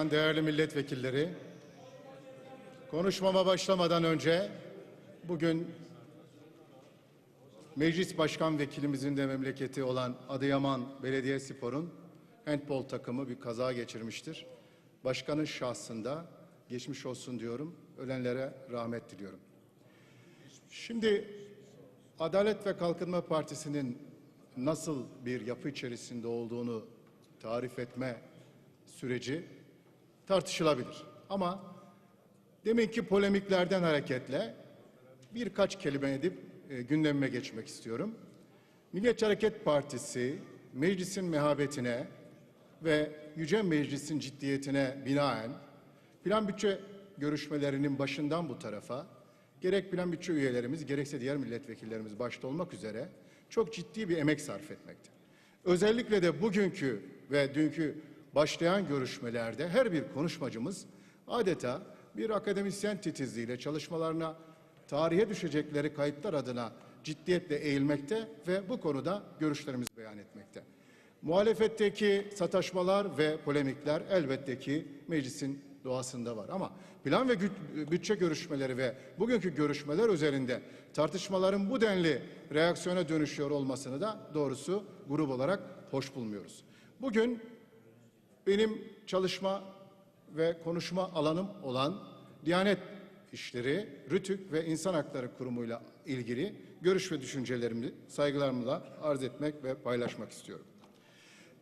Değerli milletvekilleri, konuşmama başlamadan önce bugün Meclis Başkan Vekilimizin de memleketi olan Adıyaman Belediyespor'un handbol takımı bir kaza geçirmiştir. Başkanın şahsında geçmiş olsun diyorum, ölenlere rahmet diliyorum. Şimdi Adalet ve Kalkınma Partisi'nin nasıl bir yapı içerisinde olduğunu tarif etme süreci tartışılabilir. Ama deminki polemiklerden hareketle birkaç kelime edip e, gündemime geçmek istiyorum. Milliyetçi Hareket Partisi meclisin mehabetine ve Yüce Meclis'in ciddiyetine binaen plan bütçe görüşmelerinin başından bu tarafa gerek plan bütçe üyelerimiz gerekse diğer milletvekillerimiz başta olmak üzere çok ciddi bir emek sarf etmekte. Özellikle de bugünkü ve dünkü başlayan görüşmelerde her bir konuşmacımız adeta bir akademisyen titizliğiyle çalışmalarına tarihe düşecekleri kayıtlar adına ciddiyetle eğilmekte ve bu konuda görüşlerimizi beyan etmekte. Muhalefetteki sataşmalar ve polemikler elbette ki meclisin doğasında var ama plan ve bütçe görüşmeleri ve bugünkü görüşmeler üzerinde tartışmaların bu denli reaksiyona dönüşüyor olmasını da doğrusu grup olarak hoş bulmuyoruz. Bugün benim çalışma ve konuşma alanım olan Diyanet İşleri, RÜTÜK ve İnsan Hakları Kurumu'yla ilgili görüş ve düşüncelerimi saygılarımla arz etmek ve paylaşmak istiyorum.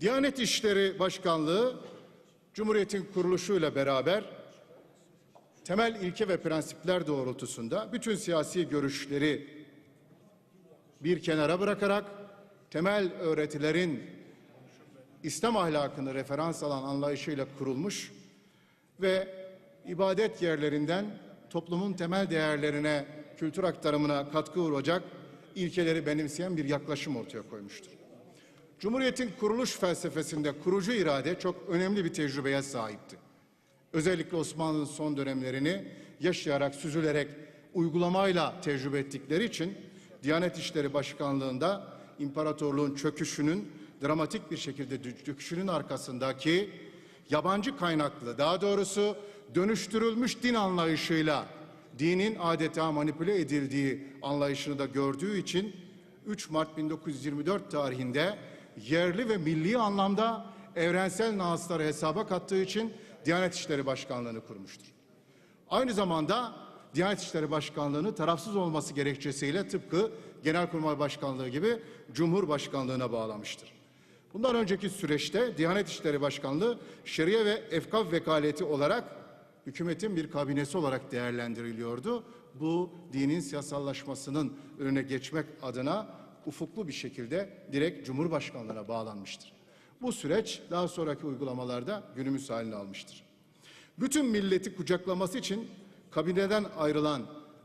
Diyanet İşleri Başkanlığı Cumhuriyet'in kuruluşuyla beraber temel ilke ve prensipler doğrultusunda bütün siyasi görüşleri bir kenara bırakarak temel öğretilerin İslam ahlakını referans alan anlayışıyla kurulmuş ve ibadet yerlerinden toplumun temel değerlerine, kültür aktarımına katkı uğrayacak ilkeleri benimseyen bir yaklaşım ortaya koymuştur. Cumhuriyetin kuruluş felsefesinde kurucu irade çok önemli bir tecrübeye sahipti. Özellikle Osmanlı'nın son dönemlerini yaşayarak, süzülerek, uygulamayla tecrübe ettikleri için Diyanet İşleri Başkanlığı'nda imparatorluğun çöküşünün dramatik bir şekilde çöküşünün arkasındaki yabancı kaynaklı, daha doğrusu dönüştürülmüş din anlayışıyla dinin adeta manipüle edildiği anlayışını da gördüğü için 3 Mart 1924 tarihinde yerli ve milli anlamda evrensel naasları hesaba kattığı için Diyanet İşleri Başkanlığı'nı kurmuştur. Aynı zamanda Diyanet İşleri Başkanlığı'nı tarafsız olması gerekçesiyle tıpkı Genelkurmay Başkanlığı gibi Cumhurbaşkanlığı'na bağlamıştır. Bundan önceki süreçte Diyanet İşleri Başkanlığı Şeriye ve Efkaf Vekaleti olarak hükümetin bir kabinesi olarak değerlendiriliyordu. Bu dinin siyasallaşmasının önüne geçmek adına ufuklu bir şekilde direkt Cumhurbaşkanlığına bağlanmıştır. Bu süreç daha sonraki uygulamalarda günümüz halini almıştır. Bütün milleti kucaklaması için kabineden ayrılan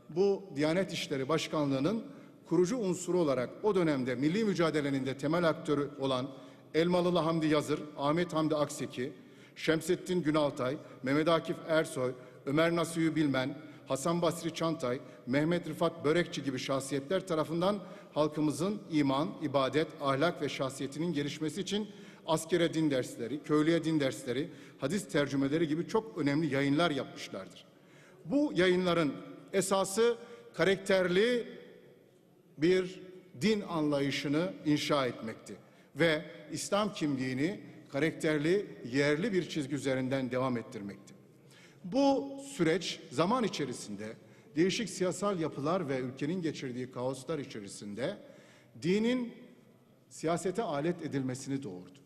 bu Diyanet İşleri Başkanlığı'nın kurucu unsuru olarak o dönemde milli mücadelenin de temel aktörü olan Elmalılı Hamdi Yazır, Ahmet Hamdi Akseki, Şemsettin Günaltay, Mehmet Akif Ersoy, Ömer Nasuhi Bilmen, Hasan Basri Çantay, Mehmet Rıfat Börekçi gibi şahsiyetler tarafından halkımızın iman, ibadet, ahlak ve şahsiyetinin gelişmesi için askere din dersleri, köylüye din dersleri, hadis tercümeleri gibi çok önemli yayınlar yapmışlardır. Bu yayınların esası karakterli bir din anlayışını inşa etmekti ve İslam kimliğini karakterli, yerli bir çizgi üzerinden devam ettirmekti. Bu süreç zaman içerisinde değişik siyasal yapılar ve ülkenin geçirdiği kaoslar içerisinde dinin siyasete alet edilmesini doğurdu.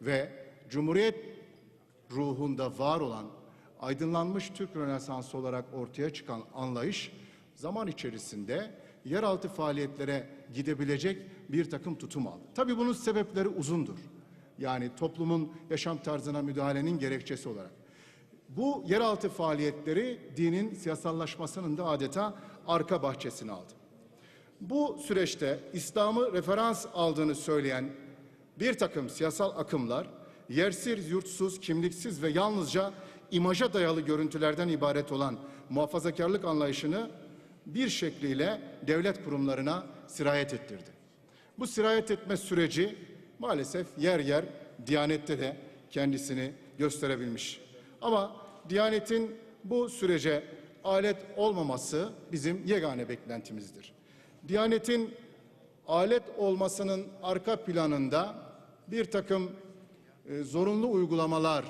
Ve Cumhuriyet ruhunda var olan aydınlanmış Türk Rönesansı olarak ortaya çıkan anlayış zaman içerisinde yeraltı faaliyetlere gidebilecek bir takım tutum aldı. Tabii bunun sebepleri uzundur. Yani toplumun yaşam tarzına müdahalenin gerekçesi olarak. Bu yeraltı faaliyetleri dinin siyasallaşmasının da adeta arka bahçesine aldı. Bu süreçte İslam'ı referans aldığını söyleyen bir takım siyasal akımlar yersiz, yurtsuz, kimliksiz ve yalnızca imaja dayalı görüntülerden ibaret olan muhafazakarlık anlayışını bir şekliyle devlet kurumlarına sirayet ettirdi. Bu sirayet etme süreci maalesef yer yer Diyanet'te de kendisini gösterebilmiş. Ama Diyanet'in bu sürece alet olmaması bizim yegane beklentimizdir. Diyanet'in alet olmasının arka planında bir takım e, zorunlu uygulamalar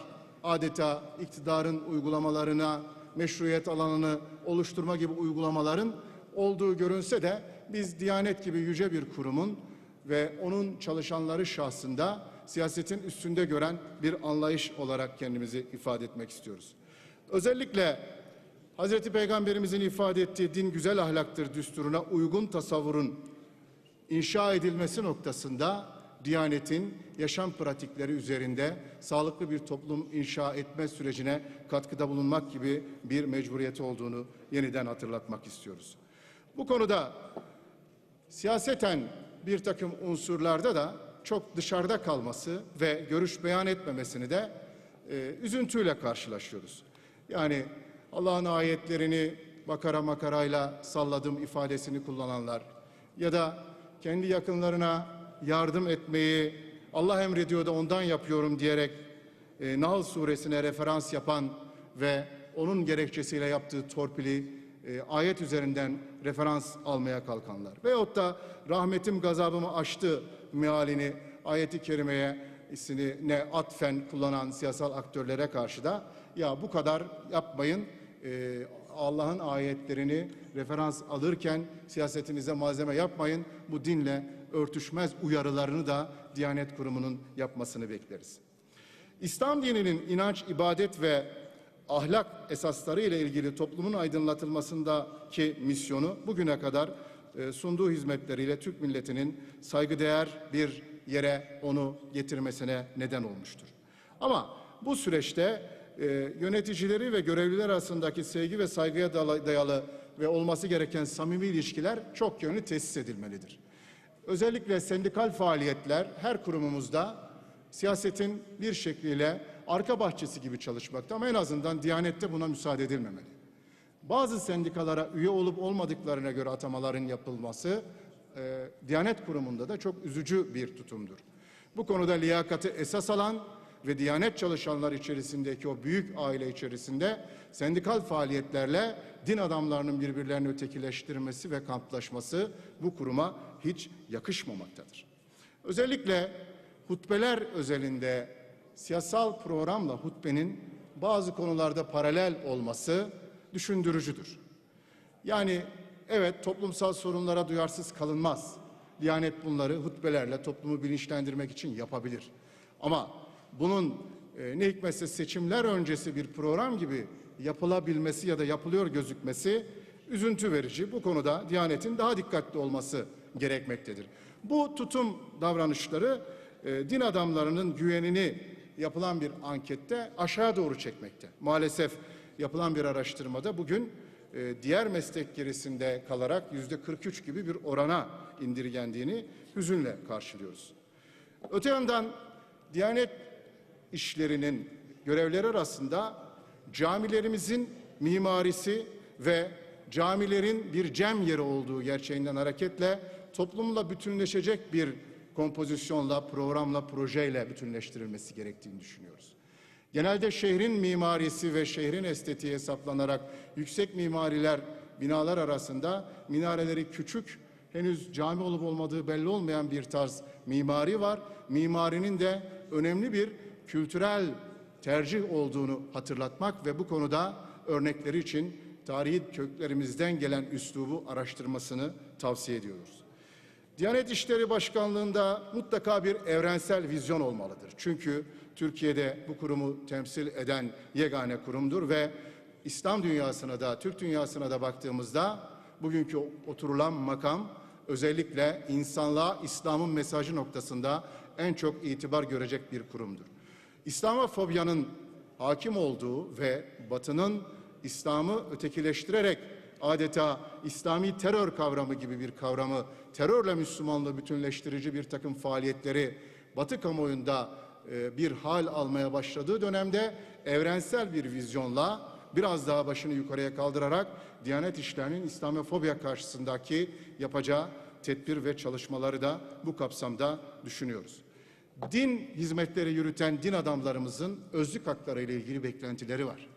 adeta iktidarın uygulamalarına meşruiyet alanını oluşturma gibi uygulamaların olduğu görünse de biz Diyanet gibi yüce bir kurumun ve onun çalışanları şahsında siyasetin üstünde gören bir anlayış olarak kendimizi ifade etmek istiyoruz. Özellikle Hazreti Peygamberimizin ifade ettiği din güzel ahlaktır düsturuna uygun tasavvurun inşa edilmesi noktasında Diyanet'in yaşam pratikleri üzerinde sağlıklı bir toplum inşa etme sürecine katkıda bulunmak gibi bir mecburiyeti olduğunu yeniden hatırlatmak istiyoruz. Bu konuda siyaseten bir takım unsurlarda da çok dışarıda kalması ve görüş beyan etmemesini de e, üzüntüyle karşılaşıyoruz. Yani Allah'ın ayetlerini bakara makarayla salladım ifadesini kullananlar ya da kendi yakınlarına yardım etmeyi Allah emrediyor da ondan yapıyorum diyerek e, Nahl suresine referans yapan ve onun gerekçesiyle yaptığı torpili e, ayet üzerinden referans almaya kalkanlar. Veyahut da rahmetim gazabımı aştı mealini ayeti kerimeye ne atfen kullanan siyasal aktörlere karşı da ya bu kadar yapmayın e, Allah'ın ayetlerini referans alırken siyasetinize malzeme yapmayın bu dinle örtüşmez uyarılarını da Diyanet Kurumu'nun yapmasını bekleriz. İslam dininin inanç, ibadet ve ahlak esasları ile ilgili toplumun aydınlatılmasındaki misyonu bugüne kadar e, sunduğu hizmetleriyle Türk milletinin saygıdeğer bir yere onu getirmesine neden olmuştur. Ama bu süreçte e, yöneticileri ve görevliler arasındaki sevgi ve saygıya dayalı ve olması gereken samimi ilişkiler çok yönlü tesis edilmelidir. Özellikle sendikal faaliyetler her kurumumuzda siyasetin bir şekliyle arka bahçesi gibi çalışmakta ama en azından Diyanet'te buna müsaade edilmemeli. Bazı sendikalara üye olup olmadıklarına göre atamaların yapılması e, Diyanet Kurumu'nda da çok üzücü bir tutumdur. Bu konuda liyakati esas alan ve Diyanet çalışanlar içerisindeki o büyük aile içerisinde sendikal faaliyetlerle din adamlarının birbirlerini ötekileştirmesi ve kamplaşması bu kuruma hiç yakışmamaktadır. Özellikle hutbeler özelinde siyasal programla hutbenin bazı konularda paralel olması düşündürücüdür. Yani evet toplumsal sorunlara duyarsız kalınmaz. Diyanet bunları hutbelerle toplumu bilinçlendirmek için yapabilir. Ama bunun e, ne hikmetse seçimler öncesi bir program gibi yapılabilmesi ya da yapılıyor gözükmesi üzüntü verici. Bu konuda Diyanet'in daha dikkatli olması gerekmektedir. Bu tutum davranışları e, din adamlarının güvenini yapılan bir ankette aşağı doğru çekmekte. Maalesef yapılan bir araştırmada bugün e, diğer meslek gerisinde kalarak yüzde 43 gibi bir orana indirgendiğini hüzünle karşılıyoruz. Öte yandan Diyanet işlerinin görevleri arasında camilerimizin mimarisi ve camilerin bir cem yeri olduğu gerçeğinden hareketle toplumla bütünleşecek bir kompozisyonla, programla, projeyle bütünleştirilmesi gerektiğini düşünüyoruz. Genelde şehrin mimarisi ve şehrin estetiği hesaplanarak yüksek mimariler binalar arasında minareleri küçük, henüz cami olup olmadığı belli olmayan bir tarz mimari var. Mimarinin de önemli bir kültürel tercih olduğunu hatırlatmak ve bu konuda örnekleri için tarihi köklerimizden gelen üslubu araştırmasını tavsiye ediyoruz. Diyanet İşleri Başkanlığı'nda mutlaka bir evrensel vizyon olmalıdır. Çünkü Türkiye'de bu kurumu temsil eden yegane kurumdur ve İslam dünyasına da, Türk dünyasına da baktığımızda bugünkü oturulan makam özellikle insanlığa İslam'ın mesajı noktasında en çok itibar görecek bir kurumdur. İslamofobyanın hakim olduğu ve Batı'nın İslam'ı ötekileştirerek adeta İslami terör kavramı gibi bir kavramı, terörle Müslümanlığı bütünleştirici bir takım faaliyetleri Batı kamuoyunda e, bir hal almaya başladığı dönemde evrensel bir vizyonla biraz daha başını yukarıya kaldırarak Diyanet İşleri'nin İslamofobya karşısındaki yapacağı tedbir ve çalışmaları da bu kapsamda düşünüyoruz. Din hizmetleri yürüten din adamlarımızın özlük hakları ile ilgili beklentileri var.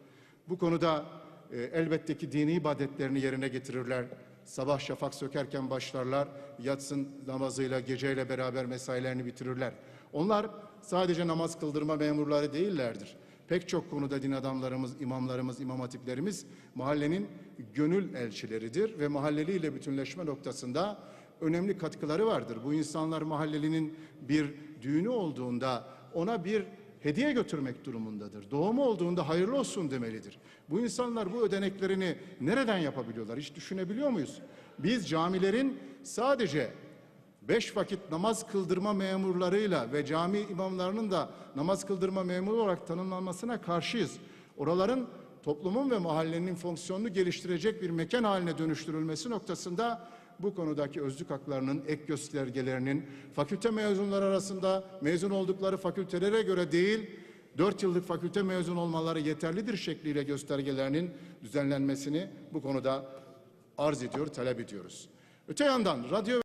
Bu konuda e, elbette ki dini ibadetlerini yerine getirirler. Sabah şafak sökerken başlarlar, yatsın namazıyla, geceyle beraber mesailerini bitirirler. Onlar sadece namaz kıldırma memurları değillerdir. Pek çok konuda din adamlarımız, imamlarımız, imam hatiplerimiz mahallenin gönül elçileridir ve mahalleliyle bütünleşme noktasında önemli katkıları vardır. Bu insanlar mahallelinin bir düğünü olduğunda ona bir hediye götürmek durumundadır. Doğumu olduğunda hayırlı olsun demelidir. Bu insanlar bu ödeneklerini nereden yapabiliyorlar? Hiç düşünebiliyor muyuz? Biz camilerin sadece beş vakit namaz kıldırma memurlarıyla ve cami imamlarının da namaz kıldırma memuru olarak tanımlanmasına karşıyız. Oraların toplumun ve mahallenin fonksiyonunu geliştirecek bir mekan haline dönüştürülmesi noktasında bu konudaki özlük haklarının ek göstergelerinin fakülte mezunları arasında mezun oldukları fakültelere göre değil, 4 yıllık fakülte mezun olmaları yeterlidir şekliyle göstergelerinin düzenlenmesini bu konuda arz ediyor, talep ediyoruz. Öte yandan radyo